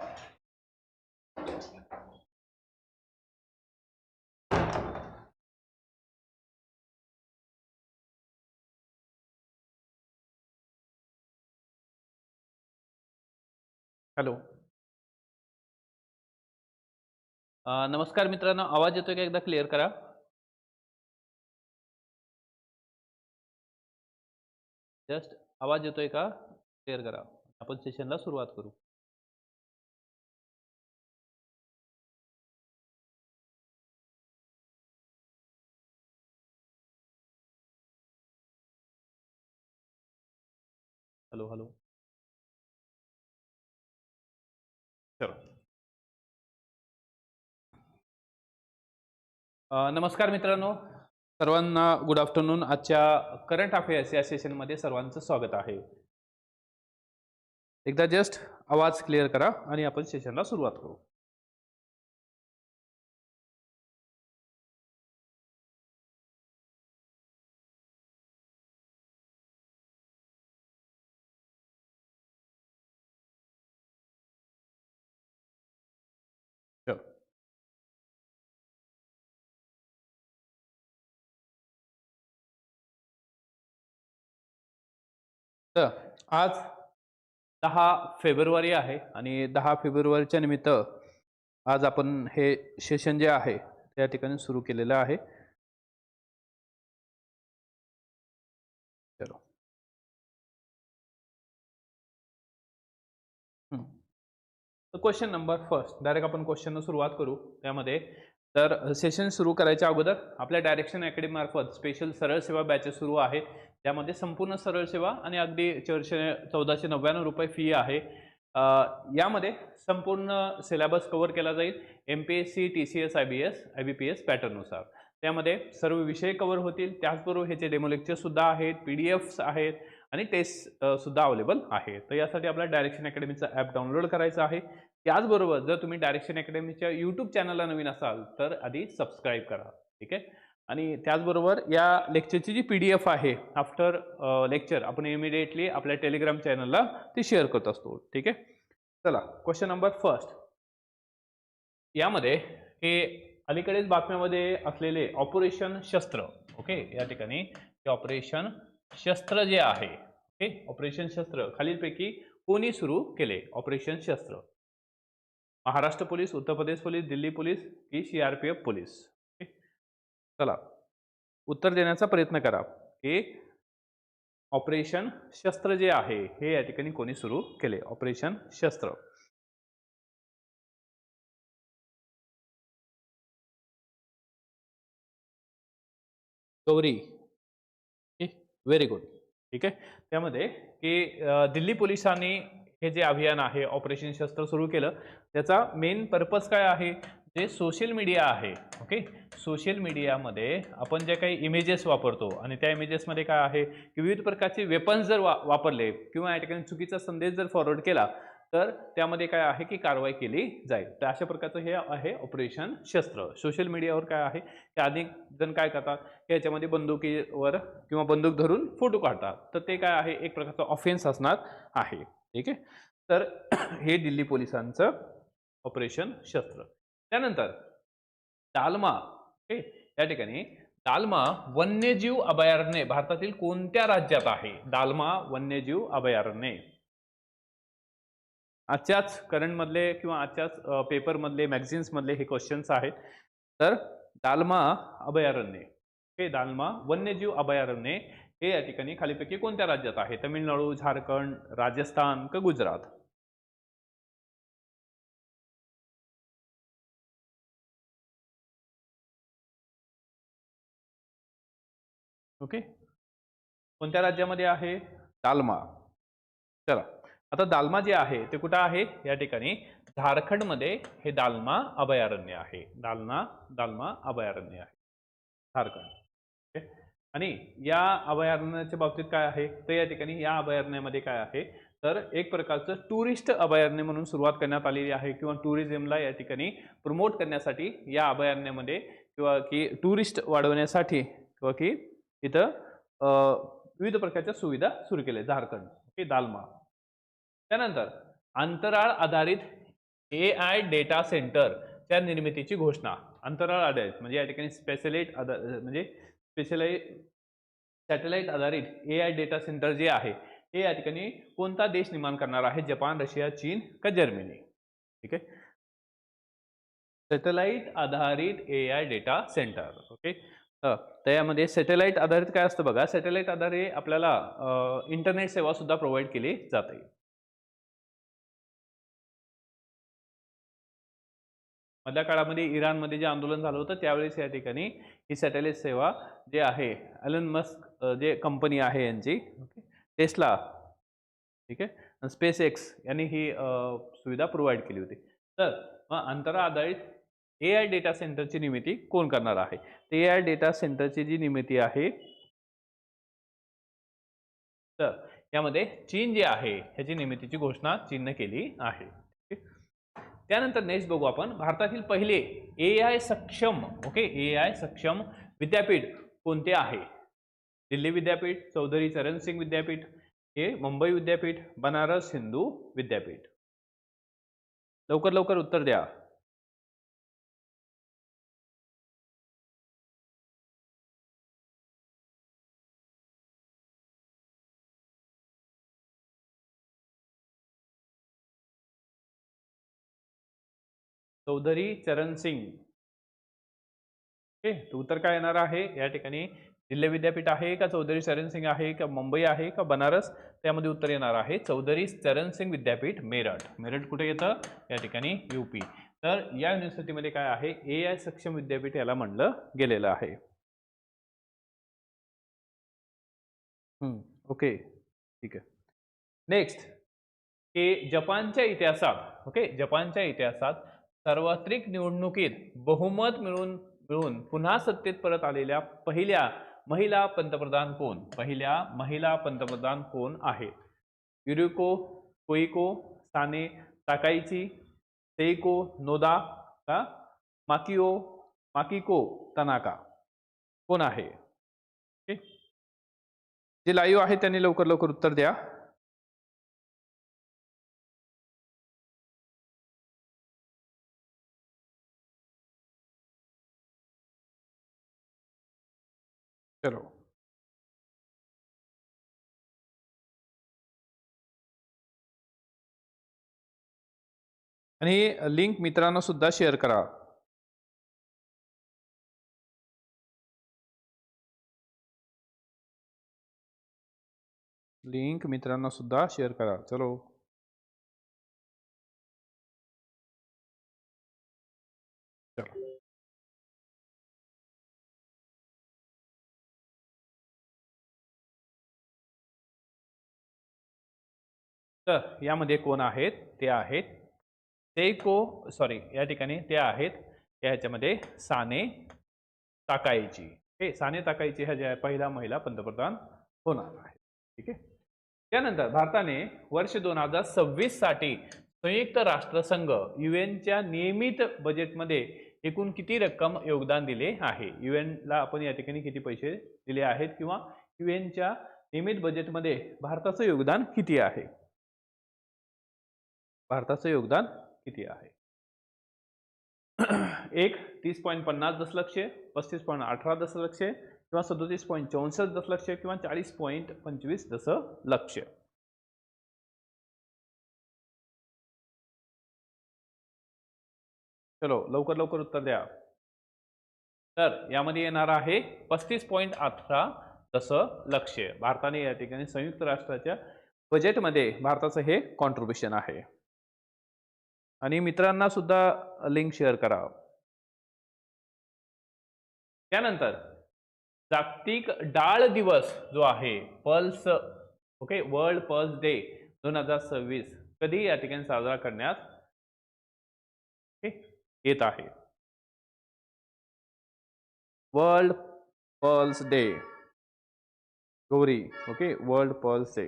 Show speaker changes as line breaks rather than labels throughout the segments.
Hello. नमस्कार मित्रांनो आवाज येतोय का एकदा क्लिअर करा? जस्ट आवाज येतोय का? क्लिअर करा. आपण सेशनला सुरुवात करू. Hello hello. नमस्कार मित्रांनो. सर्वांना गुड आफ्टरनून आजच्या करंट अफेअर्स या सेशनमध्ये सर्वांचं स्वागत आहे. एकदा जस्ट आवाज क्लिअर करा आणि आपण सेशनला सुरुवात करू. तर आज दहा फेब्रुवारी आहे आणि दहा फेब्रुवारीच्या निमित्त आज आपण हे सेशन जे आहे त्या ठिकाणी सुरू केलेलं आहे. चलो. क्वेश्चन नंबर फर्स्ट डायरेक्ट आपण क्वेश्चन सुरुवात करू. त्यामध्ये तर सेशन सुरू करायच्या अगोदर आपल्या डायरेक्शन अकॅडमीमार्फत स्पेशल सरळ सेवा बॅचेस सुरू आहे. त्यामध्ये संपूर्ण सरळ सेवा आणि अगदी चारशे चौदाशे नव्याण्णव रुपये फी आहे. यामध्ये संपूर्ण सिलेबस कव्हर केला जाईल. M P S C T C S I B S I B P S पॅटर्ननुसार त्यामध्ये सर्व विषय कव्हर होतील. त्याचबरोबर ह्याचे डेमो लेक्चरसुद्धा आहेत पी डी एफ्स आहेत आणि टेस्ट सुद्धा अवेलेबल आहे तर यासाठी आपल्या डायरेक्शन अकॅडमीचा ॲप डाउनलोड करायचा आहे. त्याचबरोबर जर तुम्ही डायरेक्शन अकॅडमीच्या यूट्यूब चॅनलला नवीन असाल तर आधी सबस्क्राईब करा ठीक आहे? आणि त्याचबरोबर या लेक्चरची जी पी डी एफ आहे आफ्टर लेक्चर आपण इमिडिएटली आपल्या टेलिग्राम चॅनलला ती शेअर करत असतो ठीक आहे? चला क्वेश्चन नंबर फर्स्ट यामध्ये हे अलीकडेच बातम्यामध्ये असलेले ऑपरेशन शस्त्र ओके या ठिकाणी हे ऑपरेशन शस्त्र जे आहे ओके ऑपरेशन शस्त्र खालीलपैकी कोणी सुरू केले? ऑपरेशन शस्त्र. Maharashtra police Uttar Pradesh police Delhi police की C R P F police. चला. उत्तर देण्याचा प्रयत्न करा की ऑपरेशन शस्त्र जे आहे हे या ठिकाणी कोणी सुरू केले? ऑपरेशन शस्त्र. गौरी. व्हेरी गुड ठीक आहे? त्यामध्ये की दिल्ली पोलिसांनी हे जे अभियान आहे ऑपरेशन शस्त्र सुरू केलं त्याचा मेन पर्पज काय आहे? जे सोशल मीडिया आहे ओके सोशल मीडियामध्ये आपण जे काही इमेजेस वापरतो आणि त्या इमेजेसमध्ये काय आहे की विविध प्रकारचे वेपन्स जर वा वापरले किंवा या ठिकाणी चुकीचा संदेश जर फॉरवर्ड केला तर त्यामध्ये काय आहे की कारवाई केली जाईल. तर अशा प्रकारचं हे आहे ऑपरेशन शस्त्र. सोशल मीडियावर काय आहे की अनेक जण काय करतात? की याच्यामध्ये बंदुकीवर किंवा बंदूक धरून फोटो काढतात. तर ते काय आहे? एक प्रकारचं ऑफेन्स असणार आहे. ठीक आहे? तर हे दिल्ली पोलिसांचं ऑपरेशन शस्त्र. त्यानंतर दालमा ओके? या ठिकाणी दालमा वन्यजीव अभयारण्य भारतातील कोणत्या राज्यात आहे? दालमा वन्यजीव अभयारण्य. आजच्याच करंटमधले किंवा आजच्याच पेपरमधले मॅगझिन्समधले हे क्वेश्चन्स आहेत. तर दालमा अभयारण्य हे दालमा वन्यजीव अभयारण्य हे या ठिकाणी खालीपैकी कोणत्या राज्यात आहे? तमिळनाडू झारखंड राजस्थान का गुजरात? ओके. कोणत्या राज्यामध्ये आहे? दालमा. चला. आता दालमा जे आहे ते कुठं आहे? या ठिकाणी झारखंडमध्ये हे दालमा अभयारण्य आहे. दालना दालमा अभयारण्य आहे. झारखंड. ओके. आणि या अभयारण्याच्या बाबतीत काय आहे? तर या ठिकाणी या अभयारण्यामध्ये काय आहे? तर एक प्रकारचं टुरिस्ट अभयारण्य म्हणून सुरुवात करण्यात आलेली आहे किंवा टुरिझमला या ठिकाणी प्रमोट करण्यासाठी या अभयारण्यामध्ये किंवा की टुरिस्ट वाढवण्यासाठी किंवा की इथं विविध प्रकारच्या सुविधा सुरू केल्या. झारखंड ओके दालमा. त्यानंतर अंतराळ आधारित ए आय डेटा सेंटर त्या निर्मितीची घोषणा. अंतराळ आधारित म्हणजे या ठिकाणी स्पेशलाइट आधार म्हणजे स्पेशलाइ सॅटेलाइट आधारित ए आय डेटा सेंटर जे आहे हे या ठिकाणी कोणता देश निर्माण करणार आहे? जपान रशिया चीन का जर्मनी? ठीक आहे? सॅटेलाइट आधारित A I data centre okay तर यामध्ये सॅटेलाइट आधारित काय असतं बघा? सॅटेलाइट आधारे आपल्याला इंटरनेट सेवा सुद्धा प्रोव्हाइड केली जाते. मधल्या काळामध्ये इराणमध्ये जे आंदोलन झालं होतं त्यावेळेस या ठिकाणी ही सॅटेलाइट सेवा जे आहे अलन मस्क जे कंपनी आहे यांची ओके टेस्ला ठीक आहे स्पेस एक्स यांनी ही सुविधा प्रोव्हाइड केली होती. तर मग अंतरा आधारित ए आय डेटा सेंटरची निर्मिती कोण करणार आहे? तर ए आय डेटा सेंटरची जी निर्मिती आहे तर यामध्ये चीन जे आहे ह्याची निर्मितीची घोषणा चीनने केली आहे. त्यानंतर नेक्स्ट बघू आपण. भारतातील पहिले ए आय सक्षम ओके ए आय सक्षम विद्यापीठ कोणते आहे? दिल्ली विद्यापीठ चौधरी चरण सिंग विद्यापीठ हे मुंबई विद्यापीठ बनारस हिंदू विद्यापीठ. लवकर लवकर उत्तर द्या. चौधरी चरण सिंग. ओके तर उत्तर काय येणार आहे? या ठिकाणी दिल्ली विद्यापीठ आहे का? चौधरी चरण सिंग आहे का? मुंबई आहे का? बनारस? त्यामध्ये उत्तर येणार आहे चौधरी चरण सिंग विद्यापीठ मेरठ. मेरठ कुठे येतं? या ठिकाणी युपी तर या युनिव्हर्सिटीमध्ये काय आहे? ए आय सक्षम विद्यापीठ याला म्हणलं गेलेलं आहे. ओके ठीक आहे. नेक्स्ट के जपानच्या इतिहासात ओके जपानच्या इतिहासात सार्वत्रिक निवडणुकीत बहुमत मिळून मिळून पुन्हा सत्तेत परत आलेल्या पहिल्या महिला पंतप्रधान कोण? पहिल्या महिला पंतप्रधान कोण आहेत? युरिको कोइको साने ताकाईची सेईको नोदा का? माकिओ माकिको तनाका कोण आहे? जे लाईव्ह आहे त्यांनी लवकर लवकर उत्तर द्या. चलो आणि लिंक मित्रांना सुद्धा शेअर करा. लिंक मित्रांना सुद्धा शेअर करा. चलो चलो. तर यामध्ये कोण आहेत? ते आहेत. तेको सॉरी या ठिकाणी ते आहेत. या ह्याच्यामध्ये साने ताकायची हे साने ताकायची ह्या ज्या पहिला महिला पंतप्रधान होणार आहे ठीक आहे? त्यानंतर भारताने वर्ष दोन हजार सव्वीससाठी संयुक्त राष्ट्रसंघ युएनच्या नियमित बजेटमध्ये एकूण किती रक्कम योगदान दिले आहे? युएनला आपण या ठिकाणी किती पैसे दिले आहेत? किंवा युएनच्या नियमित बजेटमध्ये भारताचं योगदान किती आहे? भारताचं योगदान किती आहे? एक तीस पॉईंट पन्नास दशलक्ष पस्तीस पॉईंट अठरा दशलक्ष किंवा सदोतीस पॉईंट चौसष्ट दशलक्ष किंवा चाळीस पॉईंट पंचवीस दशलक्ष. चलो लवकर लवकर उत्तर द्या. तर यामध्ये येणार आहे पस्तीस पॉईंट अठरा दशलक्ष. भारताने या ठिकाणी संयुक्त राष्ट्राच्या बजेटमध्ये भारताचं हे कॉन्ट्रीब्युशन आहे. आणि मित्रांना सुद्धा लिंक शेअर करा त्यानंतर जागतिक डाळ दिवस जो आहे pulse okay world pulse day दोन हजार सव्वीस कधी या ठिकाणी साजरा करण्यात येत आहे? World pulse day Gauri okay world pulse day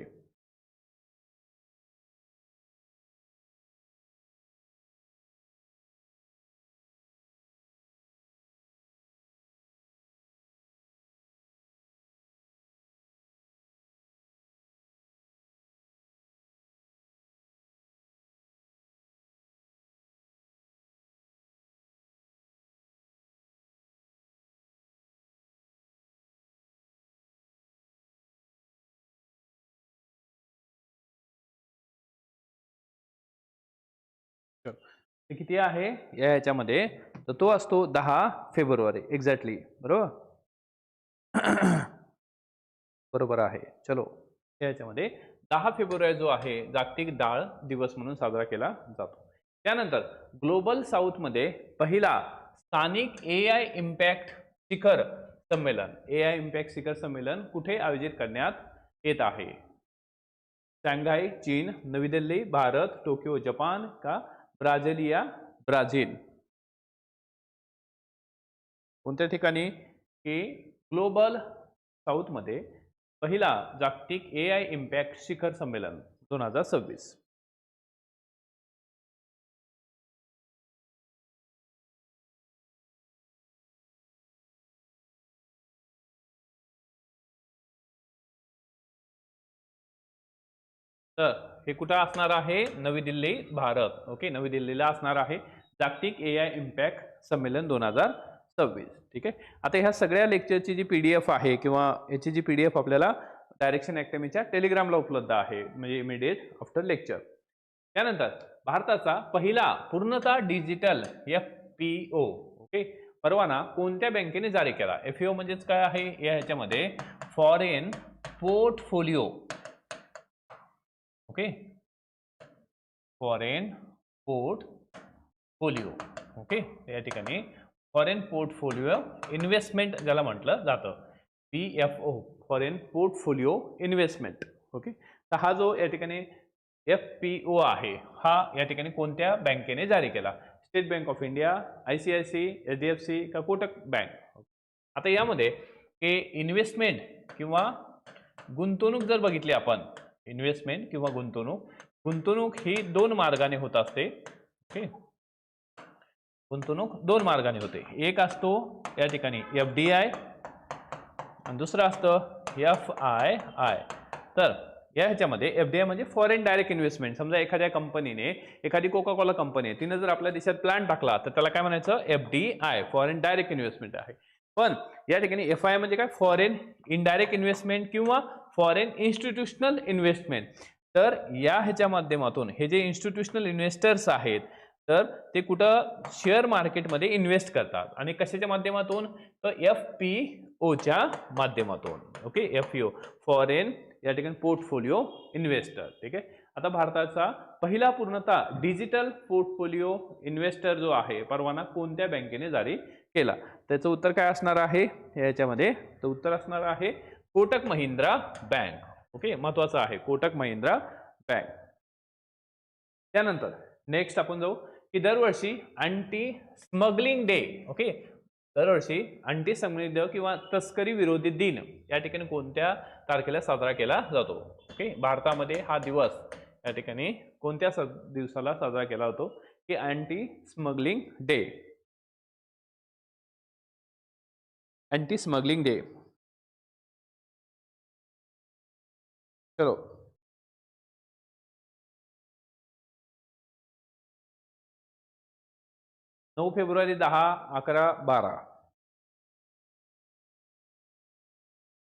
ते किती आहे? या याच्यामध्ये. तर तो असतो दहा फेब्रुवारी एक्झॅक्टली बरोबर? बरोबर आहे. चलो. याच्यामध्ये दहा फेब्रुवारी जो आहे जागतिक डाळ दिवस म्हणून साजरा केला जातो. त्यानंतर ग्लोबल साऊथमध्ये पहिला स्थानिक ए आय इम्पॅक्ट शिखर संमेलन. ए आय इम्पॅक्ट शिखर संमेलन कुठे आयोजित करण्यात येत आहे? शांघाय चीन नवी दिल्ली भारत टोकियो जपान का ब्राझिलिया ब्राझील. कोणत्या ठिकाणी? की ग्लोबल साऊथमध्ये पहिला जागतिक ए आय इम्पॅक्ट शिखर संमेलन दोन हजार सव्वीस. तर हे कुठं असणार आहे? नवी दिल्ली भारत. ओके? नवी दिल्लीला असणार आहे. जागतिक ए आय इम्पॅक्ट संमेलन दोन हजार सव्वीस. ठीक आहे? आता ह्या सगळ्या लेक्चरची जी पी डी एफ आहे किंवा याची जी पी डी एफ आपल्याला डायरेक्शन अकॅडमीच्या टेलिग्रामला उपलब्ध आहे म्हणजे इमिडिएट आफ्टर लेक्चर त्यानंतर भारताचा पहिला पूर्णतः digital F P O okay? परवाना कोणत्या बँकेने जारी केला? एफ ओ म्हणजेच काय आहे? या ह्याच्यामध्ये foreign portfolio okay foreign portfolio okay या ठिकाणी फॉरेन पोर्टफोलिओ इन्व्हेस्टमेंट ज्याला म्हटलं जातं. P F O foreign portfolio investment okay तर हा जो या ठिकाणी एफ पी ओ आहे हा या ठिकाणी कोणत्या बँकेने जारी केला? State Bank of India I C I C I H D F C Kotak bank? आता यामध्ये हे इन्व्हेस्टमेंट किंवा गुंतवणूक जर बघितली आपण इन्व्हेस्टमेंट किंवा गुंतवणूक. गुंतवणूक ही दोन मार्गाने होत असते. ओके? गुंतवणूक दोन मार्गाने होते. एक असतो या ठिकाणी एफ डी आय आणि दुसरं असतं एफ आय आय तर या ह्याच्यामध्ये एफ डी आय म्हणजे फॉरेन डायरेक्ट इन्व्हेस्टमेंट समजा एखाद्या कंपनीने एखादी कोका कोला कंपनी आहे तिने जर आपल्या देशात प्लॅन टाकला तर त्याला काय म्हणायचं? F D I foreign direct investment आहे. पण या ठिकाणी एफ आय म्हणजे काय? फॉरेन इनडायरेक्ट इन्व्हेस्टमेंट किंवा फॉरेन इन्स्टिट्यूशनल इन्व्हेस्टमेंट. तर या ह्याच्या माध्यमातून हे जे इन्स्टिट्यूशनल इन्व्हेस्टर्स आहेत तर ते कुठं शेअर मार्केटमध्ये इन्व्हेस्ट करतात आणि कशाच्या माध्यमातून? तर एफ पी ओच्या माध्यमातून. ओके एफ ओ फॉरेन या ठिकाणी पोर्टफोलिओ इन्व्हेस्टर. ठीक आहे? आता भारताचा पहिला पूर्णतः डिजिटल पोर्टफोलिओ इन्व्हेस्टर जो आहे परवाना कोणत्या बँकेने जारी केला? त्याचं उत्तर काय असणार आहे? याच्यामध्ये तर उत्तर असणार आहे कोटक महिंद्रा बँक. ओके महत्वाचं आहे. कोटक महिंद्रा बँक. त्यानंतर नेक्स्ट आपण जाऊ. की दरवर्षी अँटी स्मगलिंग डे ओके? दरवर्षी अँटी स्मगलिंग डे किंवा तस्करी विरोधी दिन या ठिकाणी कोणत्या तारखेला साजरा केला जातो? ओके भारतामध्ये हा दिवस या ठिकाणी कोणत्या स दिवसाला साजरा केला जातो? की anti smuggling day anti smuggling day चलो। नऊ फेब्रुवारी दहा अकरा बारा.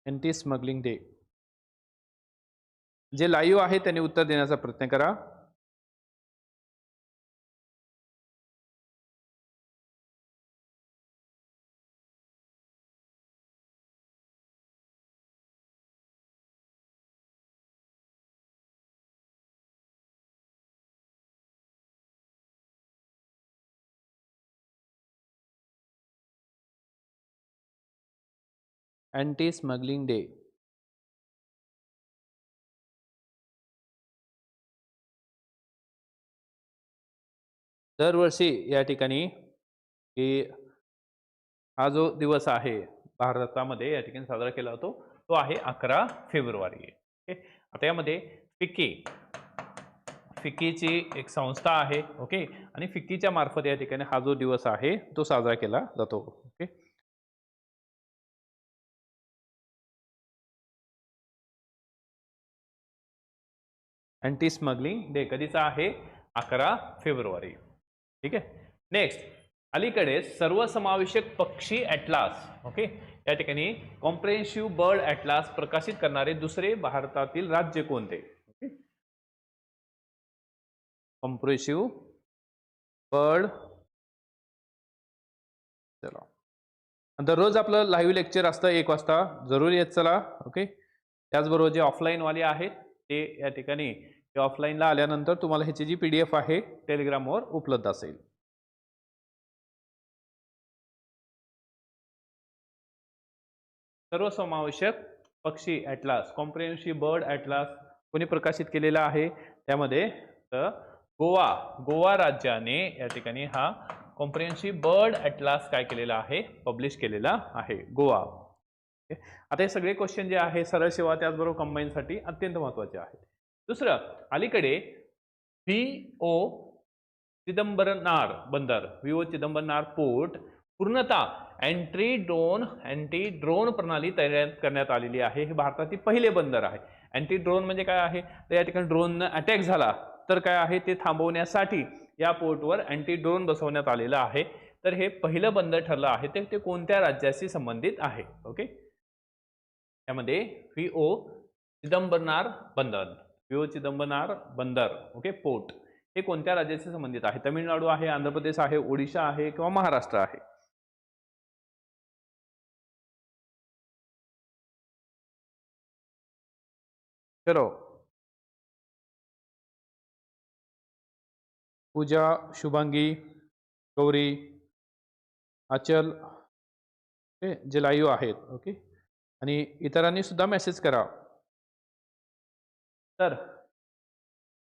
अँटी स्मगलिंग डे जे लाईव्ह आहे त्यांनी उत्तर देण्याचा प्रयत्न करा. अँटी स्मगलिंग डे दरवर्षी या ठिकाणी की हा जो दिवस आहे भारतामध्ये या ठिकाणी साजरा केला जातो तो आहे अकरा फेब्रुवारी. ओके? आता यामध्ये फिक्की फिक्कीची एक संस्था आहे ओके? आणि फिक्कीच्या मार्फत या ठिकाणी हा जो दिवस आहे तो साजरा केला जातो ओके? अँटी स्मगलिंग डे कधीचा आहे? अकरा फेब्रुवारी. ठीक आहे? नेक्स्ट अलीकडे सर्वसमावेशक पक्षी ॲटलास ओके या ठिकाणी कॉम्प्रेन्सिव्ह बर्ड ॲटलास प्रकाशित करणारे दुसरे भारतातील राज्य कोणते? ओके कॉम्प्रेसिव्ह बर्ड चला. दररोज आपलं लाईव्ह लेक्चर असतं एक वाजता. जरूर येत चला ओके त्याचबरोबर जे ऑफलाईनवाले आहेत ते या ठिकाणी ऑफलाईनला आल्यानंतर तुम्हाला ह्याची जी पी डी एफ आहे टेलिग्रामवर उपलब्ध असेल. सर्वसमावेशक पक्षी ॲटलास कॉम्प्रिहेन्सिव्ह बर्ड ॲटलास कोणी प्रकाशित केलेला आहे त्यामध्ये तर गोवा गोवा राज्याने या ठिकाणी हा कॉम्प्रिहेन्सिव्ह बर्ड ॲटलास काय केलेला आहे पब्लिश केलेला आहे गोवा. आता हे सगळे क्वेश्चन जे आहे सरळ सेवा त्याचबरोबर कंबाईनसाठी अत्यंत महत्त्वाचे आहेत. दुसरं अलीकडे व्ही ओ चिदंबरनार बंदर व्ही ओ चिदंबरनार पोर्ट पूर्णतः अँट्री ड्रोन अँटी ड्रोन प्रणाली तयार करण्यात आलेली आहे. हे भारतातील पहिले बंदर आहे. अँटी ड्रोन म्हणजे काय आहे? तर या ठिकाणी ड्रोन अटॅक झाला. तर काय आहे? ते थांबवण्यासाठी या पोर्टवर अँटी ड्रोन बसवण्यात आलेलं आहे. तर हे पहिलं बंदर ठरलं आहे. ते ते कोणत्या राज्याशी संबंधित आहे? ओके त्यामध्ये व्ही ओ चिदंबरनार बंदर व्ही ओ चिदंबरनार बंदर ओके पोर्ट हे कोणत्या राज्याशी संबंधित आहे? तमिळनाडू आहे आंध्र प्रदेश आहे ओडिशा आहे किंवा महाराष्ट्र आहे? चलो. पूजा शुभांगी गौरी अचल जलायू जे आहेत ओके आणि इतरांनी सुद्धा मेसेज करा तर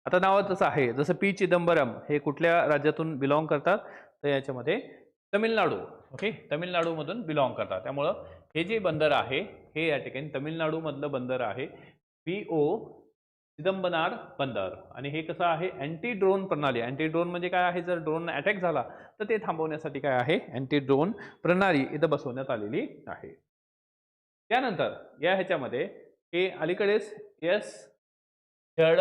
आता नावातच आहे जसं पी चिदंबरम हे कुठल्या राज्यातून बिलॉंग करतात तर याच्यामध्ये तमिळनाडू ओके तमिळनाडूमधून बिलॉंग करतात. त्यामुळं हे जे बंदर आहे हे या ठिकाणी तमिळनाडूमधलं बंदर आहे पी ओ चिदंबनार बंदर. आणि हे कसं आहे अँटी ड्रोन प्रणाली. अँटी ड्रोन म्हणजे काय आहे? जर ड्रोन अटॅक झाला तर ते थांबवण्यासाठी काय आहे? अँटी ड्रोन प्रणाली इथं बसवण्यात आलेली आहे. त्यानंतर या ह्याच्यामध्ये हे अलीकडेच एस झड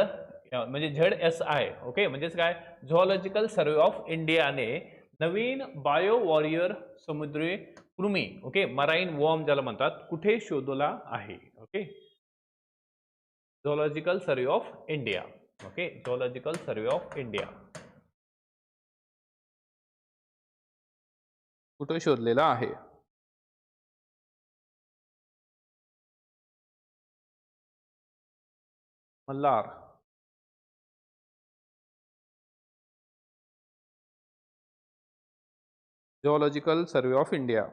म्हणजे झेड एस आय ओके म्हणजेच काय? झॉलॉजिकल सर्वे ऑफ इंडियाने नवीन बायो वॉरियर समुद्री कृमी ओके मराईन वॉर्म ज्याला म्हणतात कुठे शोधला आहे okay zoological survey of India okay zoological survey of India कुठे शोधलेला आहे? Malhar zoological survey of india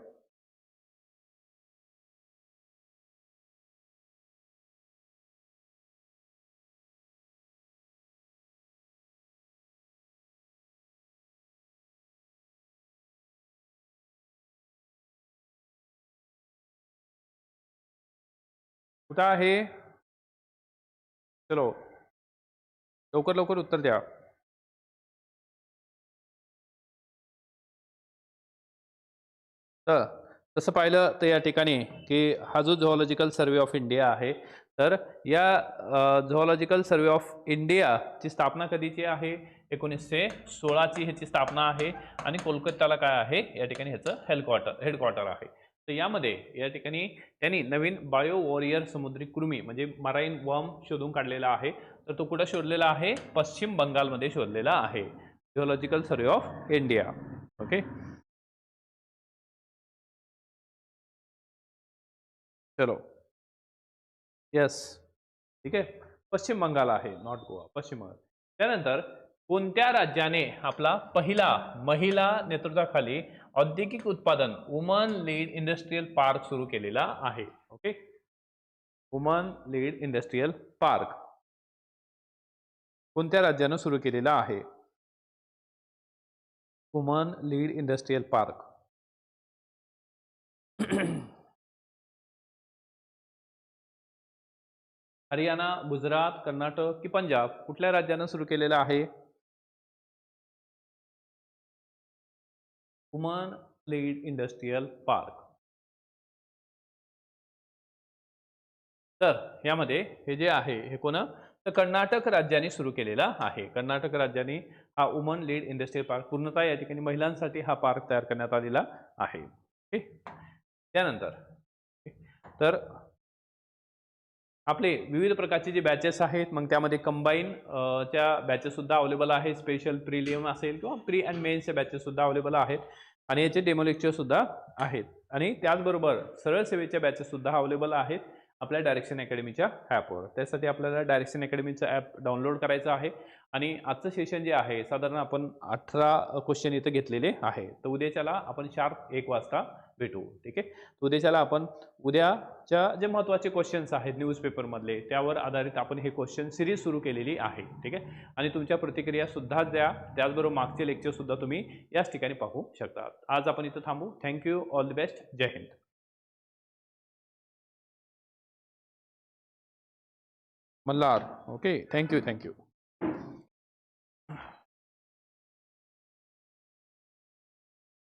कुठं आहे चलो लवकर लवकर उत्तर द्या. तर तसं पाहिलं तर या ठिकाणी की हा जो झॉलॉजिकल सर्वे ऑफ इंडिया आहे तर या झॉलॉजिकल सर्वे ऑफ इंडियाची स्थापना कधीची आहे? एकोणीसशे सोळाची ह्याची स्थापना आहे आणि कोलकात्याला काय आहे? या ठिकाणी ह्याचं हेडक्वार्टर हेडक्वार्टर आहे. तर यामध्ये या ठिकाणी त्यांनी नवीन बायो वॉरियर समुद्री कृमी म्हणजे मराईन वॉर्म शोधून काढलेला आहे. तर तो कुठं शोधलेला आहे? पश्चिम बंगालमध्ये शोधलेला आहे. Geological survey of India okay चलो. यस ठीक आहे? पश्चिम बंगाल आहे नॉर्थ गोवा पश्चिम बंगाल. त्यानंतर कोणत्या राज्याने आपला पहिला महिला नेतृत्वाखाली औद्योगिक उत्पादन वुमन लीड इंडस्ट्रीयल पार्क सुरू केलेला आहे. Okay woman lead industrial park कोणत्या राज्यानं सुरू केलेला आहे? Woman lead industrial park Haryana Gujarat Karnataka की पंजाब कुठल्या राज्यानं सुरू केलेला आहे? वुमन Lead इंडस्ट्रीयल पार्क तर यामध्ये हे जे आहे हे कोण? तर कर्नाटक राज्याने सुरू केलेला आहे. कर्नाटक राज्याने हा वुमन लीड इंडस्ट्रियल पार्क पूर्णतः या ठिकाणी महिलांसाठी हा पार्क तयार करण्यात आलेला आहे. ओके? त्यानंतर तर आपले विविध प्रकारचे जे बॅचेस आहेत मग त्यामध्ये कंबाईन च्या बॅचेससुद्धा अवेलेबल आहेत. स्पेशल प्रिलियम असेल किंवा प्री अँड मेन्सच्या बॅचेससुद्धा अवेलेबल आहेत. आणि याचे डेमो लेक्चरसुद्धा आहेत. आणि त्याचबरोबर सरळ सेवेच्या बॅचेससुद्धा अवेलेबल आहेत आपल्या डायरेक्शन अकॅडमीच्या ॲपवर त्यासाठी आपल्याला डायरेक्शन अकॅडमीचं ॲप डाउनलोड करायचं आहे. आणि आजचं सेशन जे आहे साधारण आपण अठरा क्वेश्चन इथं घेतलेले आहे. तर उद्याच्याला आपण शार्प एक वाजता भेटू ठीक आहे? उद्याच्याला आपण उद्याच्या जे महत्त्वाचे क्वेश्चन्स आहेत न्यूजपेपरमधले त्यावर आधारित आपण हे क्वेश्चन सिरीज सुरू केलेली आहे ठीक आहे? आणि तुमच्या प्रतिक्रियासुद्धा द्या त्याचबरोबर मागचे लेक्चरसुद्धा तुम्ही याच ठिकाणी पाहू शकता. आज आपण इथं थांबू. Thank you all the best Jai Hind. Malhar okay thank you thank you